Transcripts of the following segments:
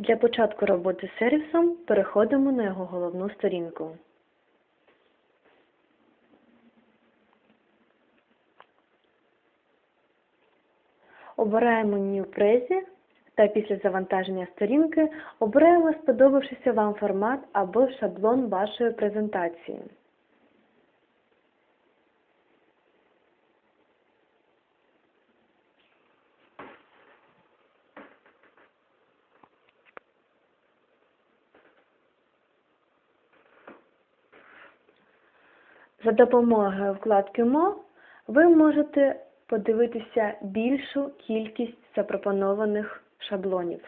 Для початку роботи з сервісом переходимо на його головну сторінку. Обираємо New Prezi та після завантаження сторінки обираємо сподобавшийся вам формат або шаблон вашої презентації. За допомогою вкладки More ви можете подивитися більшу кількість запропонованих шаблонів.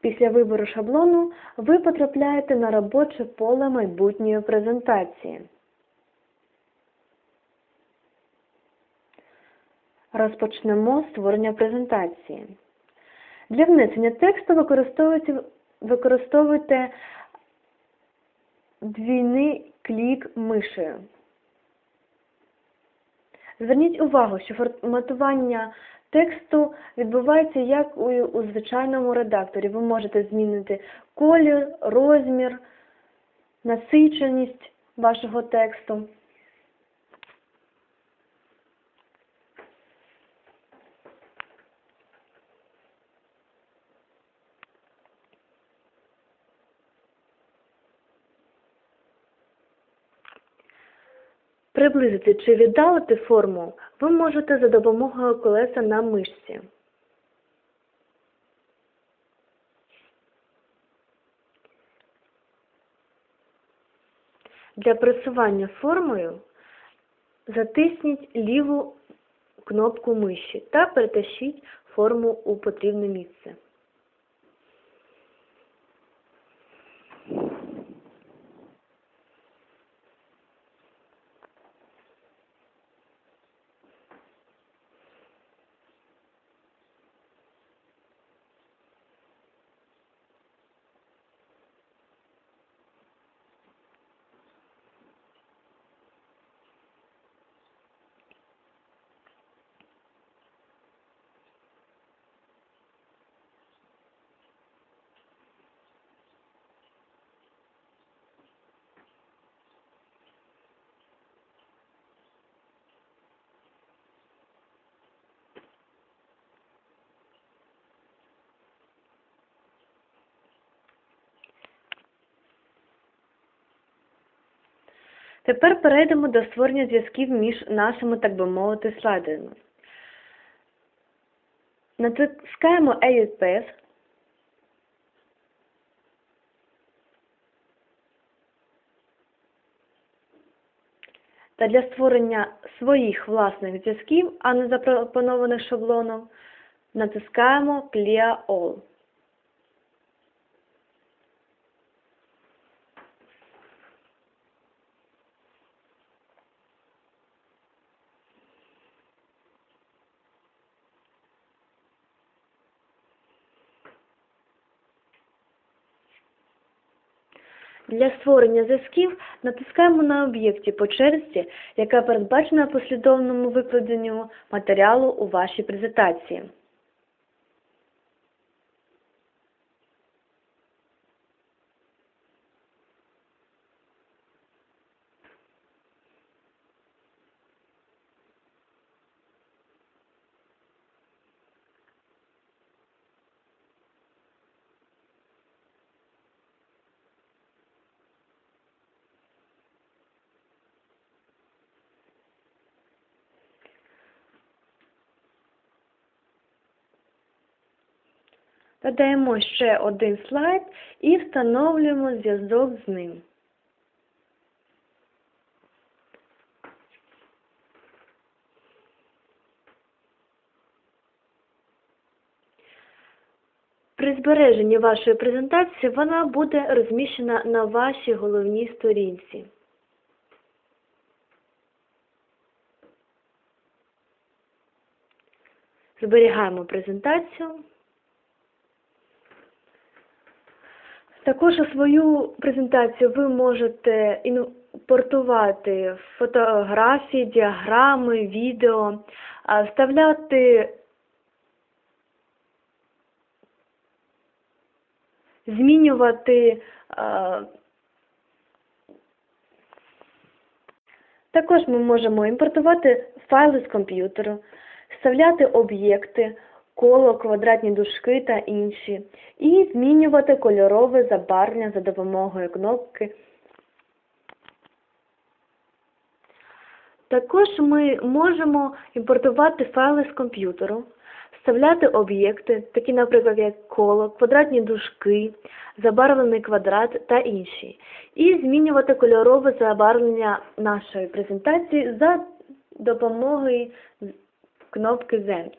Після вибору шаблону ви потрапляєте на робоче поле майбутньої презентації. Розпочнемо створення презентації. Для внесення тексту використовуйте, використовуйте двійний клік мишею. Зверніть увагу, що форматування тексту відбувається як у звичайному редакторі. Ви можете змінити колір, розмір, насиченість вашого тексту. Приблизити чи віддалити форму ви можете за допомогою колеса на мишці. Для пресування формою затисніть ліву кнопку миші та перетащіть форму у потрібне місце. Тепер перейдемо до створення зв'язків між нашими, так би мовити, слайдерами. Натискаємо Edit Path. Та для створення своїх власних зв'язків, а не запропонованих шаблоном, натискаємо Clear All. Для створення зв'язків натискаємо на об'єкті по черзі, яка передбачена послідовному викладенню матеріалу у вашій презентації. Додаємо ще один слайд і встановлюємо зв'язок з ним. При збереженні вашої презентації вона буде розміщена на вашій головній сторінці. Зберігаємо презентацію. Також свою презентацію ви можете імпортувати фотографії, діаграми, відео, вставляти змінювати також ми можемо імпортувати файли з комп'ютеру, вставляти об'єкти, коло, квадратні дужки та інші, і змінювати кольорове забарвлення за допомогою кнопки. Також ми можемо імпортувати файли з комп'ютеру, вставляти об'єкти, такі, наприклад, як коло, квадратні дужки, забарвлений квадрат та інші, і змінювати кольорове забарвлення нашої презентації за допомогою кнопки Zen.